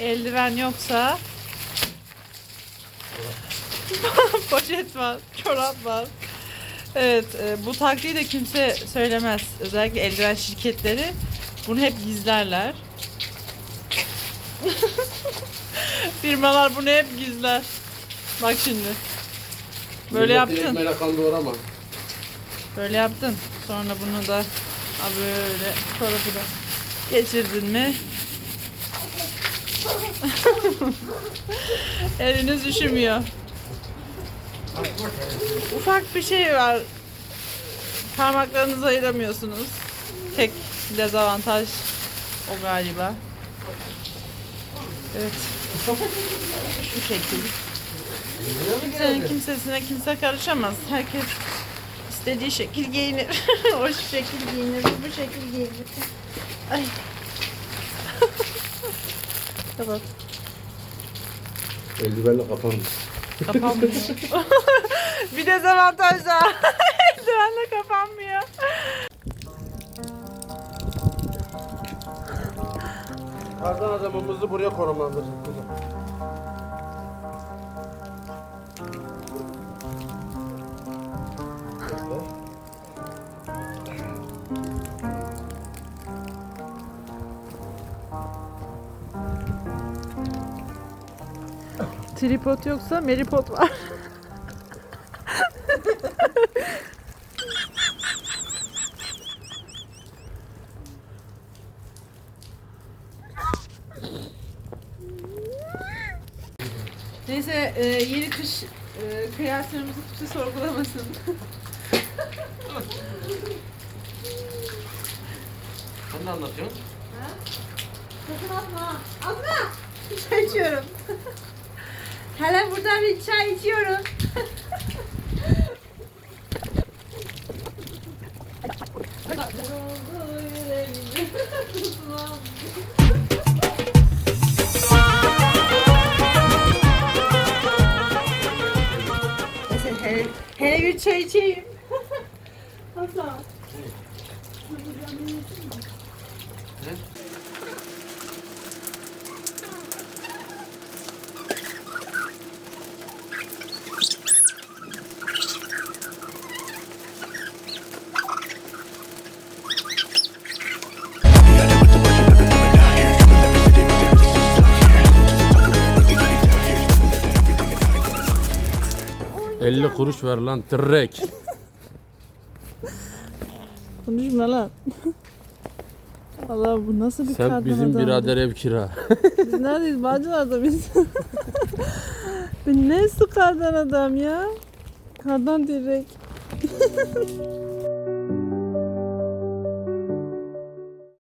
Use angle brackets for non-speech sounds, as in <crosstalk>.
eldiven yoksa <laughs> poşet var, çorap var. Evet, e, bu taktiği de kimse söylemez. Özellikle eldiven şirketleri bunu hep gizlerler. <laughs> Firmalar bunu hep gizler. Bak şimdi. Böyle yaptın. Böyle yaptın. Sonra bunu da ha böyle çorabı da geçirdin mi? <laughs> Eliniz üşümüyor. Ufak bir şey var. Parmaklarınızı ayıramıyorsunuz. Tek dezavantaj o galiba. Evet. Şu şekil. Kimsenin kimsesine kimse karışamaz. Herkes istediği şekil giyinir. <laughs> o şekil giyinir, bu şekil giyinir. Ay. <laughs> tamam. Eldivenle kapanmış. Kapanmıyor. <laughs> bir dezavantaj daha. <laughs> Eldivenle kapanmıyor. Kardan adamımızı buraya korumamız kızım. Tripod yoksa meripod var. Neyse e, yeni kış e, kreasyonumuzu kimse sorgulamasın. Sen ne anlatıyorsun? Sakın atma. Atma. Çay içiyorum. Hele burada bir çay içiyorum. Neyse, hele, hele bir çay içeyim. Hasan. Hı? 50 kuruş ver lan direkt. <laughs> Konuşma lan. <laughs> Allah bu nasıl bir Sen kardan bizim adamdı? birader ev kira. <laughs> Biz neredeyiz? Bağcılar'da biz. bu ne su kardan adam ya? Kardan direkt.